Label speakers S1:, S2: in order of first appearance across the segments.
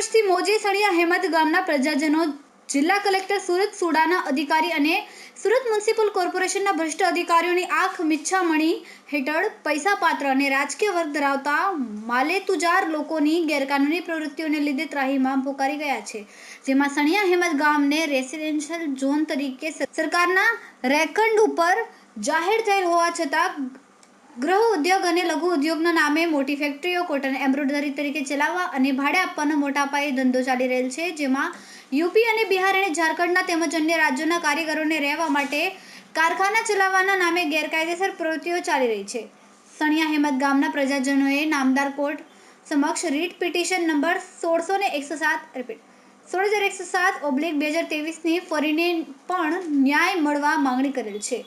S1: વર્ષથી મોજે સળિયા હેમત ગામના પ્રજાજનો જિલ્લા કલેક્ટર સુરત સુડાના અધિકારી અને સુરત મ્યુનિસિપલ કોર્પોરેશનના ભ્રષ્ટ અધિકારીઓની આંખ મિચ્છામણી હેઠળ પૈસા પાત્ર અને રાજકીય વર્ગ ધરાવતા માલેતુજાર લોકોની ગેરકાનૂની પ્રવૃત્તિઓને લીધે ત્રાહીમામ પોકારી ગયા છે. જેમાં સણિયા હેમત ગામને રેસિડેન્શિયલ ઝોન તરીકે સરકારના રેકન્ડ ઉપર જાહેર થયેલ હોવા છતાં ગૃહ ઉદ્યોગ અને લઘુ ઉદ્યોગના નામે મોટી ફેક્ટરીઓ કોટન એમ્બ્રોઇડરી તરીકે ચલાવવા અને ભાડે આપવાનો મોટા પાયે ધંધો ચાલી રહેલ છે, જેમાં યુપી અને બિહાર અને ઝારખંડના તેમજ અન્ય રાજ્યોના કારીગરોને રહેવા માટે કારખાના ચલાવવાના નામે ગેરકાયદેસર પ્રવૃત્તિઓ ચાલી રહી છે. સણિયા હેમત ગામના પ્રજાજનોએ નામદાર કોર્ટ સમક્ષ રીટ પિટિશન નંબર સોળસો ને એકસો સાત રિપીટ સોળ હજાર એકસો સાત ઓબ્લિક બે હજાર તેવીસની ફરીને પણ ન્યાય મળવા માંગણી કરેલ છે.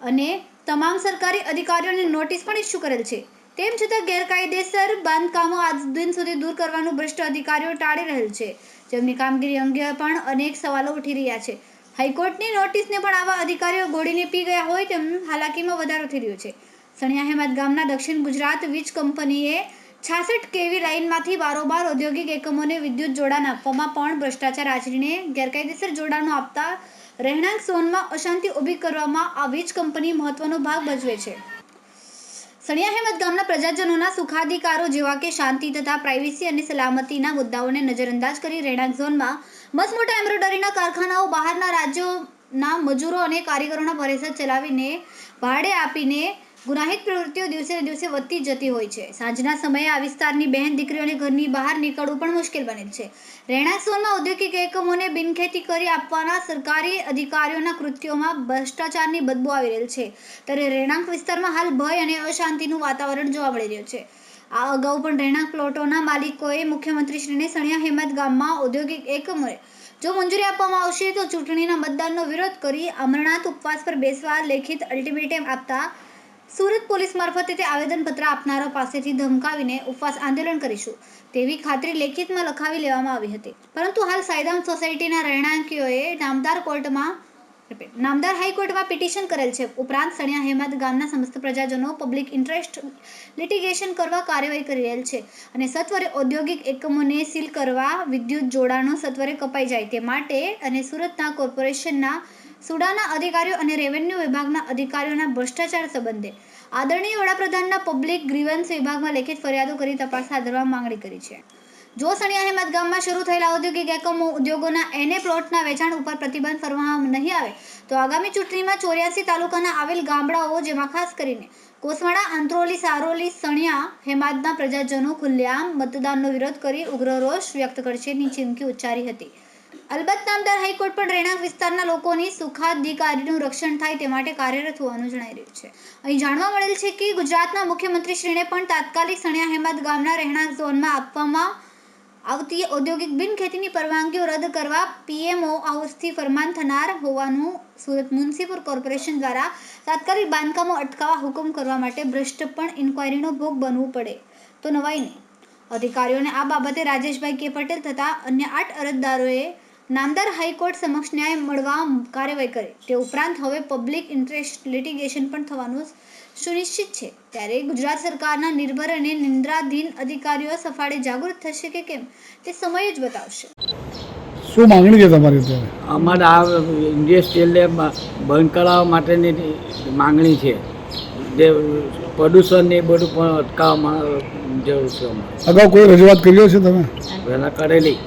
S1: અને તમામ સરકારી અધિકારીઓને નોટિસ પણ ઇસ્યુ કરેલ છે. તેમ છતાં ગેરકાયદેસર બાંધકામો આજ દિન સુધી દૂર કરવાનું ભ્રષ્ટ અધિકારીઓ ટાળી રહેલ છે. જેમની કામગીરી અંગે પણ અનેક સવાલો ઉઠી રહ્યા છે. હાઈકોર્ટની નોટિસને પણ આવા અધિકારીઓ ગોળીને પી ગયા હોય તેમ હાલાકીમાં વધારો થઈ રહ્યો છે. સણિયા હેમત ગામના દક્ષિણ ગુજરાત વીજ કંપનીએ છાસઠ કેવી લાઇનમાંથી બારોબાર ઔદ્યોગિક એકમોને વિદ્યુત જોડાણ આપવામાં પણ ભ્રષ્ટાચાર આચરીને ગેરકાયદેસર જોડાણો આપતા રહેણાંક ઝોનમાં અશાંતિ ઊભી કરવામાં આ વીજ કંપની મહત્વનો ભાગ ભજવે છે. સણિયા હેમત ગામના પ્રજાજનોના સુખાધિકારો જેવા કે શાંતિ તથા પ્રાઇવેસી અને સલામતીના મુદ્દાઓને નજરઅંદાજ કરી રહેણાંક ઝોનમાં મસમોટા એમ્બ્રોઇડરીના કારખાનાઓ બહારના રાજ્યોના મજૂરો અને કારીગરોના પરિસર ચલાવીને ભાડે આપીને ગુનાહિત પ્રવૃત્તિઓ દિવસે ને દિવસે વધતી જતી હોય છે. સાંજના સમયે આ વિસ્તારની બહેન દીકરીઓને ઘરની બહાર નીકળવું પણ મુશ્કેલ બને છે. રહેણાંક ઝોનમાં ઔદ્યોગિક એકમોને બિનખેતી કરી આપવાના સરકારી અધિકારીઓના કૃત્યોમાં ભ્રષ્ટાચારની બદબો આવી રહેલ છે. ત્યારે રહેણાંક વિસ્તારમાં હાલ ભય અને અશાંતિનું વાતાવરણ જોવા મળી રહ્યું છે. આ અગાઉ પણ રહેણાંક પ્લોટોના માલિકોએ મુખ્યમંત્રીશ્રીને સણિયા હેમત ગામમાં ઔદ્યોગિક એકમોએ જો મંજૂરી આપવામાં આવશે તો ચૂંટણીના મતદાનનો વિરોધ કરી અમરનાથ ઉપવાસ પર બેસવા લેખિત અલ્ટિમેટમ આપતા સુરત પોલીસ મારફતે તે આવેદનપત્ર આપનારા પાસેથી ધમકાવીને ઉપવાસ આંદોલન કરીશું, તેવી ખાતરી લેખિતમાં લખાવી લેવામાં આવી હતી. પરંતુ હાલ સાયદામ સોસાયટીના રહેણાંકીઓએ નામદાર કોર્ટમાં નામદાર હાઈકોર્ટમાં પિટિશન કરેલ છે. ઉપરાંત સણિયા હેમત ગામના સમસ્ત પ્રજાજનો પબ્લિક ઇન્ટરેસ્ટ લિટિગેશન કરવા કાર્યવાહી કરી રહેલ છે અને સત્વરે ઔદ્યોગિક એકમોને સીલ કરવા વિદ્યુત જોડાણો સત્વરે કપાઈ જાય તે માટે અને સુરતના કોર્પોરેશનના સુડાના અધિકારીઓ અને રેવન્યુ વિભાગના અધિકારીઓના ભ્રષ્ટાચાર સંબંધે આદરણીય વડાપ્રધાનના પબ્લિક ગ્રીવન્સ વિભાગમાં લેખિત ફરિયાદો કરી તપાસ હાથ ધરવા માંગણી કરી છે. જો સણિયા અહેમદ ગામમાં શરૂ થયેલા ઔદ્યોગિક એકમો ઉદ્યોગોના એને પ્લોટના વેચાણ ઉપર પ્રતિબંધ કરવામાં નહીં આવે, તો આગામી ચૂંટણીમાં ચોર્યાસી તાલુકાના આવેલ ગામડાઓ જેમાં ખાસ કરીને કોસવાડા, આંત્રોલી, સારોલી, સણિયા હેમાદના પ્રજાજનો ખુલ્લેઆમ મતદાનનો વિરોધ કરી ઉગ્ર રોષ વ્યક્ત કરશેની ચીમકી ઉચ્ચારી હતી. અલબત્ત નામદાર હાઈકોર્ટ પણ રહેણાંક વિસ્તારના લોકોની સુખાધિકારીનું રક્ષણ થાય તે માટે કાર્યરત હોવાનું જણાઈ રહ્યું છે. અહીં જાણવા મળેલ છે કે ગુજરાતના મુખ્યમંત્રીશ્રીને પણ તાત્કાલિક સણિયા હેમત ગામના રહેણાંક ઝોનમાં આપવામાં આવતી ઔદ્યોગિક બિનખેતીની પરવાનગીઓ રદ કરવા પીએમઓ હાઉસથી ફરમાન થનાર હોવાનું સુરત મ્યુનિસિપલ કોર્પોરેશન દ્વારા તાત્કાલિક બાંધકામો અટકાવવા હુકમ કરવા માટે ભ્રષ્ટ પણ ઇન્ક્વાયરીનો ભોગ બનવું પડે. તો નવાઈ નહીં. અધિકારીઓને આ બાબતે રાજેશભાઈ કે પટેલ તથા અન્ય આઠ અરજદારોએ નામદાર હાઈકોર્ટ સમક્ષ ન્યાય મળવા કાર્યવાહી કરી. તે ઉપરાંત હવે પબ્લિક ઇન્ટરેસ્ટ લિટિગેશન પણ થવાનું સુનિશ્ચિત છે. ત્યારે ગુજરાત સરકારના નિર્ભર અને નિંદ્રાધીન અધિકારીઓ સફાળે જાગૃત થશે કે કેમ તે સમય જ બતાવશે.
S2: શું માંગણી છે તમારી અત્યારે?
S3: અમારે આ ઇન્ડસ્ટ્રીયલને બંધ કરાવવા માટેની માંગણી છે. જે પ્રદૂષણ ને બધું પણ અટકાવવામાં જરૂર છે
S2: અગાઉ કોઈ રજૂઆત કર્યો છે તમે?
S3: પહેલાં કરેલી.